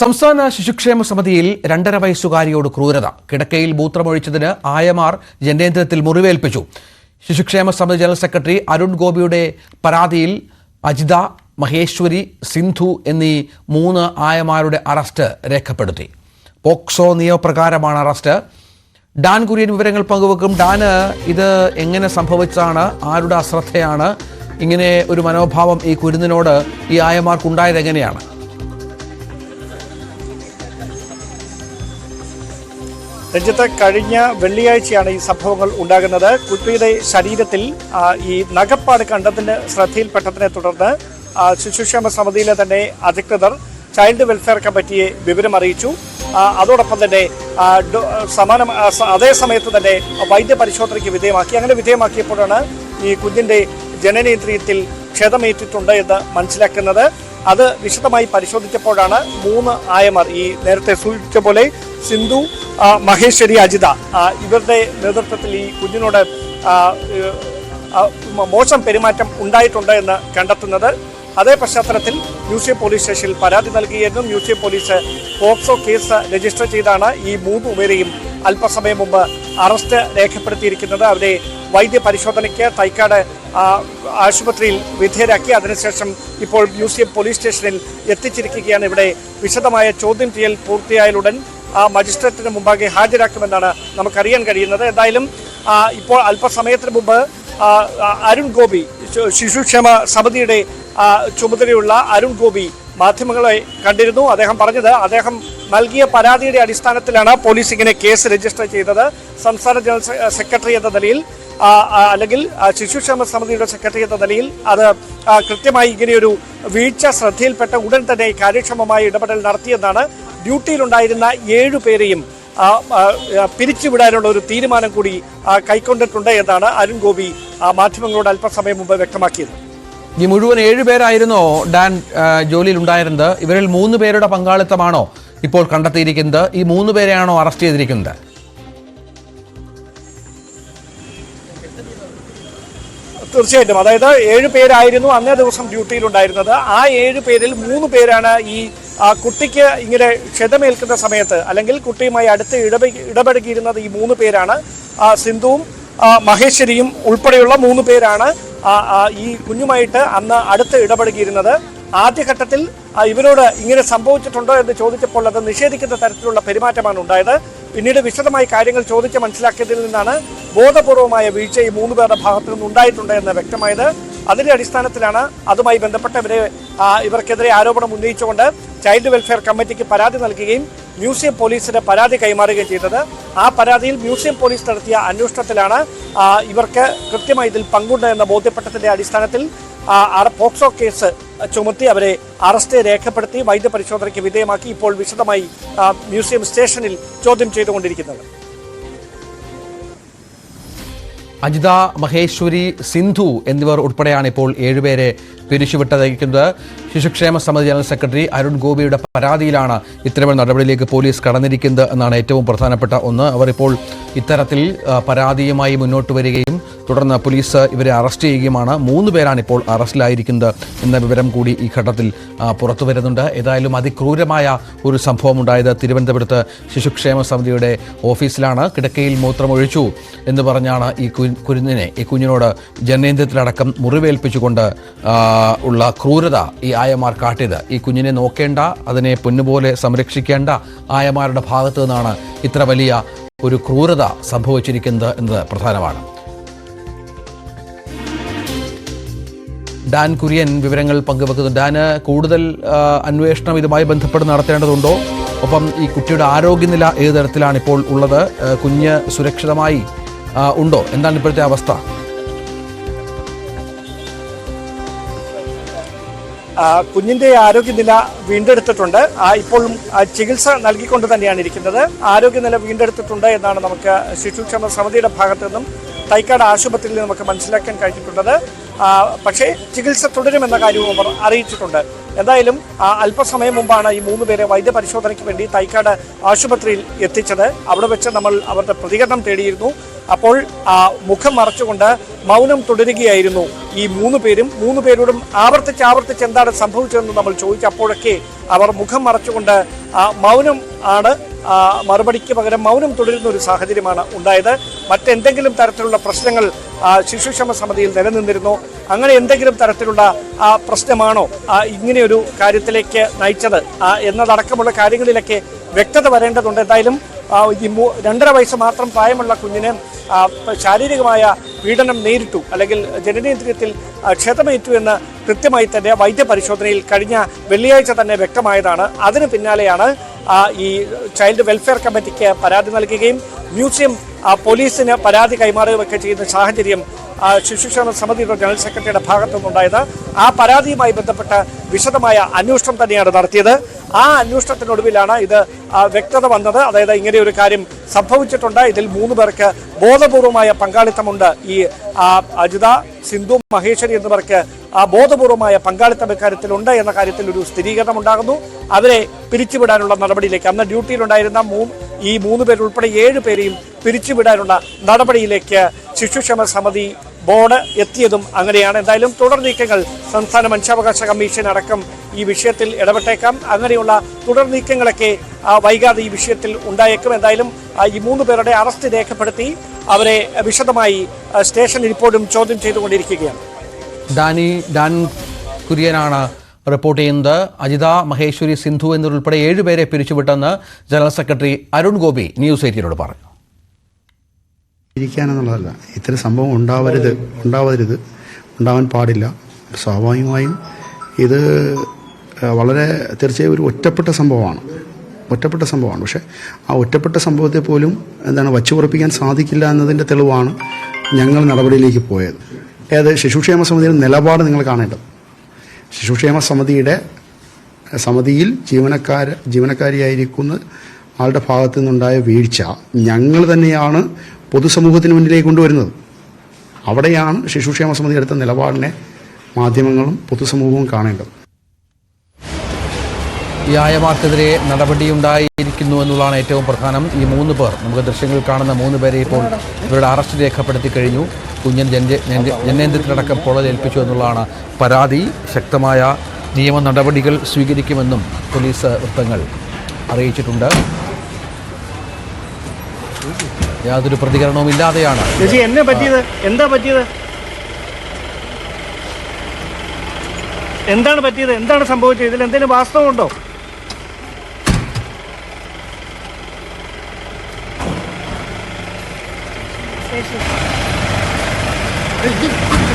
സംസ്ഥാന ശിശുക്ഷേമ സമിതിയിൽ രണ്ടര വയസ്സുകാരിയോട് ക്രൂരത. കിടക്കയിൽ മൂത്രമൊഴിച്ചതിന് ആയമാർ ജനേന്ദ്രത്തിൽ മുറിവേൽപ്പിച്ചു. ശിശുക്ഷേമ സമിതി ജനറൽ സെക്രട്ടറി അരുൺ ഗോപിയുടെ പരാതിയിൽ അജിത മഹേശ്വരി സിന്ധു എന്നീ മൂന്ന് ആയമാരുടെ അറസ്റ്റ് രേഖപ്പെടുത്തി. പോക്സോ നിയമപ്രകാരമാണ് അറസ്റ്റ്. ഡാൻ കുര്യൻ വിവരങ്ങൾ പങ്കുവെക്കും. ഡാന് ഇത് എങ്ങനെ സംഭവിച്ചാണ് ആരുടെ അശ്രദ്ധയാണ്? ഇങ്ങനെ ഒരു മനോഭാവം ഈ കുരുന്നിനോട് ഈ ആയമാർക്കുണ്ടായത് എങ്ങനെയാണ്? രഞ്ജിത്ത് കഴിഞ്ഞ വെള്ളിയാഴ്ചയാണ് ഈ സംഭവങ്ങൾ ഉണ്ടാകുന്നത്. കുട്ടിയുടെ ശരീരത്തിൽ ഈ നഗപ്പാട് കണ്ടതിന് ശ്രദ്ധയിൽപ്പെട്ടതിനെ തുടർന്ന് ശിശുക്ഷേമ സമിതിയിലെ തന്നെ അധികൃതർ ചൈൽഡ് വെൽഫെയർ കമ്മിറ്റിയെ വിവരം അറിയിച്ചു. അതോടൊപ്പം തന്നെ സമാന അതേ സമയത്ത് തന്നെ വൈദ്യ പരിശോധനയ്ക്ക് വിധേയമാക്കി. അങ്ങനെ വിധേയമാക്കിയപ്പോഴാണ് ഈ കുഞ്ഞിന്റെ ജനനേന്ദ്രിയത്തിൽ ക്ഷതമേറ്റിട്ടുണ്ട് എന്ന് മനസ്സിലാക്കുന്നത്. അത് വിശദമായി പരിശോധിച്ചപ്പോഴാണ് മൂന്ന് ആയമാർ ഈ നേരത്തെ സൂചിപ്പിച്ച പോലെ സിന്ധു മഹേശ്വരി അജിത. ഇവരുടെ നേതൃത്വത്തിൽ ഈ കുഞ്ഞിനോട് മോശം പെരുമാറ്റം ഉണ്ടായിട്ടുണ്ട് എന്ന് കണ്ടെത്തുന്നത്. അതേ പശ്ചാത്തലത്തിൽ മ്യൂസിയം പോലീസ് സ്റ്റേഷനിൽ പരാതി നൽകിയെന്നും museum police POCSO case register ചെയ്താണ് ഈ മൂന്ന് പേരെയും അല്പസമയം മുമ്പ് അറസ്റ്റ് രേഖപ്പെടുത്തിയിരിക്കുന്നത്. അവരെ വൈദ്യ പരിശോധനയ്ക്ക് തൈക്കാട് ആശുപത്രിയിൽ വിധേയരാക്കി. അതിനുശേഷം ഇപ്പോൾ മ്യൂസിയം പോലീസ് സ്റ്റേഷനിൽ എത്തിച്ചിരിക്കുകയാണ്. ഇവിടെ വിശദമായ ചോദ്യം ചെയ്യൽ പൂർത്തിയായാലുടൻ ആ മജിസ്ട്രേറ്റിന് മുമ്പാകെ ഹാജരാക്കുമെന്നാണ് നമുക്കറിയാൻ കഴിയുന്നത്. എന്തായാലും ഇപ്പോൾ അല്പസമയത്തിന് മുമ്പ് അരുൺ ഗോപി ശിശുക്ഷേമ സമിതിയുടെ ചുമതലയുള്ള അരുൺ ഗോപി മാധ്യമങ്ങളെ കണ്ടിരുന്നു. അദ്ദേഹം പറഞ്ഞത് അദ്ദേഹം നൽകിയ പരാതിയുടെ അടിസ്ഥാനത്തിലാണ് പോലീസ് ഇങ്ങനെ കേസ് രജിസ്റ്റർ ചെയ്തത്. സംസ്ഥാന ജനറൽ സെക്രട്ടറി എന്ന നിലയിൽ അല്ലെങ്കിൽ ശിശുക്ഷേമ സമിതിയുടെ സെക്രട്ടറി എന്ന നിലയിൽ അത് കൃത്യമായി ഇങ്ങനെയൊരു വീഴ്ച ശ്രദ്ധയിൽപ്പെട്ട ഉടൻ തന്നെ കാര്യക്ഷമമായ ഇടപെടൽ നടത്തിയെന്നാണ് ഡ്യൂട്ടിയിലുണ്ടായിരുന്ന ഏഴു പേരെയും പിരിച്ചുവിടാനുള്ള ഒരു തീരുമാനം കൂടി കൈക്കൊണ്ടിട്ടുണ്ട് എന്നാണ് അരുൺ ഗോപി മാധ്യമങ്ങളോട് അല്പസമയം മുമ്പ് വ്യക്തമാക്കിയത്. ഈ മുഴുവൻ ഏഴുപേരായിരുന്നോ ഡാൻ ജോലിയിൽ ഉണ്ടായിരുന്നത് ഇവരിൽ മൂന്ന് പേരുടെ പങ്കാളിത്തമാണോ ഇപ്പോൾ കണ്ടെത്തിയിരിക്കുന്നത്? ഈ മൂന്ന് പേരെയാണോ അറസ്റ്റ് ചെയ്തിരിക്കുന്നത്? തീർച്ചയായിട്ടും. അതായത് ഏഴ് പേരായിരുന്നു അന്നേ ദിവസം ഡ്യൂട്ടിയിലുണ്ടായിരുന്നത്. ആ ഏഴ് പേരിൽ മൂന്ന് പേരാണ് ഈ കുട്ടിക്ക് ഇങ്ങനെ ക്ഷതമേൽക്കുന്ന സമയത്ത് അല്ലെങ്കിൽ കുട്ടിയുമായി അടുത്ത് ഇടപെ ഇടപെടുകിയിരുന്നത് ഈ മൂന്ന് പേരാണ്. ആ, സിന്ധുവും ആ, മഹേശ്വരിയും ഉൾപ്പെടെയുള്ള മൂന്ന് പേരാണ് ആ, ആ, ഈ കുഞ്ഞുമായിട്ട് അന്ന് അടുത്ത് ഇടപെടുകിയിരുന്നത് ആദ്യഘട്ടത്തിൽ ആ, ഇവരോട് ഇങ്ങനെ സംഭവിച്ചിട്ടുണ്ടോ എന്ന് ചോദിച്ചപ്പോൾ അത് നിഷേധിക്കുന്ന തരത്തിലുള്ള പെരുമാറ്റമാണ് ഉണ്ടായത്. പിന്നീട് വിശദമായി കാര്യങ്ങൾ ചോദിച്ച് മനസ്സിലാക്കിയതിൽ നിന്നാണ് ബോധപൂർവമായ വീഴ്ച ഈ മൂന്ന് പേരുടെ ഭാഗത്തു നിന്ന് ഉണ്ടായിട്ടുണ്ട് എന്ന് വ്യക്തമായത്. അതിന്റെ അടിസ്ഥാനത്തിലാണ് അതുമായി ബന്ധപ്പെട്ട ഇവരെ ഇവർക്കെതിരെ ആരോപണം ഉന്നയിച്ചുകൊണ്ട് ചൈൽഡ് വെൽഫെയർ കമ്മിറ്റിക്ക് പരാതി നൽകുകയും മ്യൂസിയം പോലീസിന് പരാതി കൈമാറുകയും ചെയ്തത്. ആ പരാതിയിൽ മ്യൂസിയം പോലീസ് നടത്തിയ അന്വേഷണത്തിലാണ് ഇവർക്ക് കൃത്യമായി ഇതിൽ പങ്കുണ്ട് എന്ന ബോധ്യപ്പെട്ടതിന്റെ അടിസ്ഥാനത്തിൽ പോക്സോ കേസ് ചുമത്തി അവരെ അറസ്റ്റ് രേഖപ്പെടുത്തി വൈദ്യപരിശോധനയ്ക്ക് വിധേയമാക്കി ഇപ്പോൾ വിശദമായി മ്യൂസിയം സ്റ്റേഷനിൽ ചോദ്യം ചെയ്തുകൊണ്ടിരിക്കുന്നത്. അജിത മഹേശ്വരി സിന്ധു എന്നിവർ ഉൾപ്പെടെയാണ് ഇപ്പോൾ ഏഴുപേരെ പിരിച്ചുവിട്ടയക്കുന്നത് ശിശുക്ഷേമ സമിതി ജനറൽ സെക്രട്ടറി അരുൺ ഗോപിയുടെ പരാതിയിലാണ് ഇത്തരമൊരു നടപടിയിലേക്ക് പോലീസ് കടന്നിരിക്കുന്നത് എന്നാണ് ഏറ്റവും പ്രധാനപ്പെട്ട ഒന്ന്. അവർ ഇപ്പോൾ ഇത്തരത്തിൽ പരാതിയുമായി മുന്നോട്ട് വരികയും തുടർന്ന് പോലീസ് ഇവരെ അറസ്റ്റ് ചെയ്യുകയുമാണ്. മൂന്ന് പേരാണ് ഇപ്പോൾ അറസ്റ്റിലായിരിക്കുന്നത് എന്ന വിവരം കൂടി ഈ ഘട്ടത്തിൽ പുറത്തു വരുന്നുണ്ട്. ഏതായാലും അതിക്രൂരമായ ഒരു സംഭവം ഉണ്ടായത് തിരുവനന്തപുരത്ത് ശിശുക്ഷേമ സമിതിയുടെ ഓഫീസിലാണ്. കിടക്കയിൽ മൂത്രമൊഴിച്ചു എന്ന് പറഞ്ഞാണ് ഈ കുഞ്ഞിനെ ഈ കുഞ്ഞിനോട് ജനേന്ദ്രത്തിലടക്കം മുറിവേൽപ്പിച്ചുകൊണ്ട് ഉള്ള ക്രൂരത ഈ ആയമാർ കാട്ടിയത്. ഈ കുഞ്ഞിനെ നോക്കേണ്ട അതിനെ പൊന്നുപോലെ സംരക്ഷിക്കേണ്ട ആയമാരുടെ ഭാഗത്തു നിന്നാണ് ഇത്ര വലിയ ഒരു ക്രൂരത സംഭവിച്ചിരിക്കുന്നത് എന്നത് പ്രധാനമാണ്. ഡാൻ കുര്യൻ വിവരങ്ങൾ പങ്കുവെക്കുന്നു. ഡാന് കൂടുതൽ അന്വേഷണം ഇതുമായി ബന്ധപ്പെട്ട് നടത്തേണ്ടതുണ്ടോ? ഒപ്പം ഈ കുട്ടിയുടെ ആരോഗ്യനില ഏത് തരത്തിലാണ് ഇപ്പോൾ ഉള്ളത്? കുഞ്ഞ് സുരക്ഷിതമായി ഉണ്ടോ? എന്താണ് ഇപ്പോഴത്തെ അവസ്ഥ? കുഞ്ഞിന്റെ ആരോഗ്യനില വീണ്ടെടുത്തിട്ടുണ്ട്. ഇപ്പോഴും ചികിത്സ നൽകിക്കൊണ്ട് തന്നെയാണ് ഇരിക്കുന്നത്. ആരോഗ്യനില വീണ്ടെടുത്തിട്ടുണ്ട് എന്നാണ് നമുക്ക് ശിശുക്ഷേമ സമിതിയുടെ ഭാഗത്തു നിന്നും തൈക്കാട് ആശുപത്രിയിൽ നമുക്ക് മനസ്സിലാക്കാൻ കഴിഞ്ഞിട്ടുള്ളത്. പക്ഷേ ചികിത്സ തുടരുമെന്ന കാര്യവും അവർ അറിയിച്ചിട്ടുണ്ട്. എന്തായാലും അല്പസമയം മുമ്പാണ് ഈ മൂന്ന് പേരെ വൈദ്യപരിശോധനയ്ക്ക് വേണ്ടി തൈക്കാട് ആശുപത്രിയിൽ എത്തിച്ചത്. അവിടെ വെച്ച് നമ്മൾ അവരുടെ പ്രതികരണം തേടിയിരുന്നു. അപ്പോൾ ആ, മുഖം മറച്ചുകൊണ്ട് മൗനം തുടരുകയായിരുന്നു ഈ മൂന്ന് പേരും. മൂന്ന് പേരോടും ആവർത്തിച്ച് ആവർത്തിച്ച് എന്താണ് സംഭവിച്ചതെന്ന് നമ്മൾ ചോദിച്ചപ്പോഴൊക്കെ അവർ മുഖം മറച്ചുകൊണ്ട് ആ, മൗനം ആണ് മറുപടിക്ക് പകരം മൗനം തുടരുന്ന ഒരു സാഹചര്യമാണ് ഉണ്ടായത്. മറ്റെന്തെങ്കിലും തരത്തിലുള്ള പ്രശ്നങ്ങൾ ശിശുക്ഷമ സമിതിയിൽ നിലനിന്നിരുന്നോ? അങ്ങനെ എന്തെങ്കിലും തരത്തിലുള്ള ആ, പ്രശ്നമാണോ ഇങ്ങനെയൊരു കാര്യത്തിലേക്ക് നയിച്ചത്? എന്നതടക്കമുള്ള കാര്യങ്ങളിലൊക്കെ വ്യക്തത വരേണ്ടതുണ്ട്. എന്തായാലും ഈ മൂ- രണ്ടര വയസ്സ് മാത്രം പ്രായമുള്ള കുഞ്ഞിന് ശാരീരികമായ പീഡനം നേരിട്ടു അല്ലെങ്കിൽ ജനനേന്ദ്രിയത്തിൽ ആ, ക്ഷതമേറ്റു എന്ന് കൃത്യമായി തന്നെ വൈദ്യപരിശോധനയിൽ കഴിഞ്ഞ വെള്ളിയാഴ്ച തന്നെ വ്യക്തമായതാണ്. അതിന് പിന്നാലെയാണ് ഈ ചൈൽഡ് വെൽഫെയർ കമ്മിറ്റിക്ക് പരാതി നൽകുകയും മ്യൂസിയം ആ, പോലീസിന് പരാതി കൈമാറുകയൊക്കെ ചെയ്യുന്ന സാഹചര്യം ആ, ശിശുക്ഷേമ സമിതിയുടെ ജനറൽ സെക്രട്ടറിയുടെ ഭാഗത്തു നിന്നുണ്ടായത് ആ പരാതിയുമായി ബന്ധപ്പെട്ട വിശദമായ അന്വേഷണം തന്നെയാണ് നടത്തിയത്. ആ അന്വേഷണത്തിനൊടുവിലാണ് ഇത് വ്യക്തത വന്നത്. അതായത് ഇങ്ങനെ ഒരു കാര്യം സംഭവിച്ചിട്ടുണ്ട്. ഇതിൽ മൂന്ന് പേർക്ക് ബോധപൂർവമായ പങ്കാളിത്തമുണ്ട്. ഈ അജിത സിന്ധു മഹേശ്വരി എന്നിവർക്ക് ബോധപൂർവമായ പങ്കാളിത്തം ഇക്കാര്യത്തിലുണ്ട് എന്ന കാര്യത്തിൽ ഒരു സ്ഥിരീകരണം ഉണ്ടാകുന്നു. അവരെ പിരിച്ചുവിടാനുള്ള നടപടിയിലേക്ക് അന്ന് ഡ്യൂട്ടിയിലുണ്ടായിരുന്ന മൂ ഈ മൂന്ന് പേരുൾപ്പെടെ ഏഴ് പേരെയും പിരിച്ചുവിടാനുള്ള നടപടിയിലേക്ക് ശിശുക്ഷേമ സമിതി ബോർഡ് എത്തിയതും അങ്ങനെയാണ്. എന്തായാലും തുടർ നീക്കങ്ങൾ സംസ്ഥാന മനുഷ്യാവകാശ കമ്മീഷൻ അടക്കം ഈ വിഷയത്തിൽ ഇടപെട്ടേക്കാം. അങ്ങനെയുള്ള തുടർ നീക്കങ്ങളൊക്കെ വൈകാതെ ഈ വിഷയത്തിൽ ഉണ്ടായേക്കും. എന്തായാലും ഈ മൂന്ന് പേരുടെ അറസ്റ്റ് രേഖപ്പെടുത്തി അവരെ വിശദമായി സ്റ്റേഷനിൽ ഇപ്പോഴും ചോദ്യം ചെയ്തുകൊണ്ടിരിക്കുകയാണ്. ഡാനി ഡാൻ കുര്യനാണ് റിപ്പോർട്ട് ചെയ്യുന്നത്. അജിത മഹേശ്വരി സിന്ധു എന്നിവരുൾപ്പെടെ ഏഴുപേരെ പിരിച്ചുവിട്ടെന്ന് general secretary Arun Gopi news എയ്റ്റീനോട് പറഞ്ഞു. ഇരിക്കാനെന്നുള്ളതല്ല ഇത്തരം സംഭവം ഉണ്ടാവരുത് ഉണ്ടാവരുത്. ഉണ്ടാവാൻ പാടില്ല. സ്വാഭാവികമായും ഇത് വളരെ തീർച്ചയായും ഒരു ഒറ്റപ്പെട്ട സംഭവമാണ്. ഒറ്റപ്പെട്ട സംഭവമാണ്. പക്ഷേ ആ ഒറ്റപ്പെട്ട സംഭവത്തെ പോലും എന്താണ് വച്ചുറപ്പിക്കാൻ സാധിക്കില്ല എന്നതിന്റെ തെളിവാണ് ഞങ്ങൾ നടപടിയിലേക്ക് പോയത്. ഏത് ശിശുക്ഷേമ സമിതിയുടെ നിലപാട് നിങ്ങൾ കാണേണ്ടത്. ശിശുക്ഷേമ സമിതിയുടെ സമിതിയിൽ ജീവനക്കാർ ജീവനക്കാരിയായിരിക്കുന്ന ആളുടെ ഭാഗത്തു നിന്നുണ്ടായ വീഴ്ച ഞങ്ങൾ തന്നെയാണ് പൊതുസമൂഹത്തിന് മുന്നിലേക്ക് കൊണ്ടുവരുന്നത്. അവിടെയാണ് ശിശുക്ഷേമ സമിതി എടുത്ത നിലപാടിനെ മാധ്യമങ്ങളും പൊതുസമൂഹവും കാണേണ്ടത്. ഈ നടപടിയുണ്ടായിരിക്കുന്നു എന്നുള്ളതാണ് ഏറ്റവും പ്രധാനം. ഈ മൂന്ന് പേർ നമുക്ക് ദൃശ്യങ്ങൾ കാണുന്ന മൂന്ന് പേരെ ഇപ്പോൾ ഇവരുടെ അറസ്റ്റ് രേഖപ്പെടുത്തി കഴിഞ്ഞു. കുഞ്ഞൻ ജനേന്ദ്രത്തിനടക്കം കോളേജ് ഏൽപ്പിച്ചു എന്നുള്ളതാണ് പരാതി. ശക്തമായ നിയമ നടപടികൾ സ്വീകരിക്കുമെന്നും പോലീസ് വൃത്തങ്ങൾ അറിയിച്ചിട്ടുണ്ട്. യാതൊരു പ്രതികരണവും ഇല്ലാതെയാണ്. ചേച്ചി എന്നെ പറ്റിയത്? എന്താ പറ്റിയത്? എന്താണ് പറ്റിയത്? എന്താണ് സംഭവിച്ചത്? ഇതിൽ എന്തെങ്കിലും വാസ്തവമുണ്ടോ? Hey,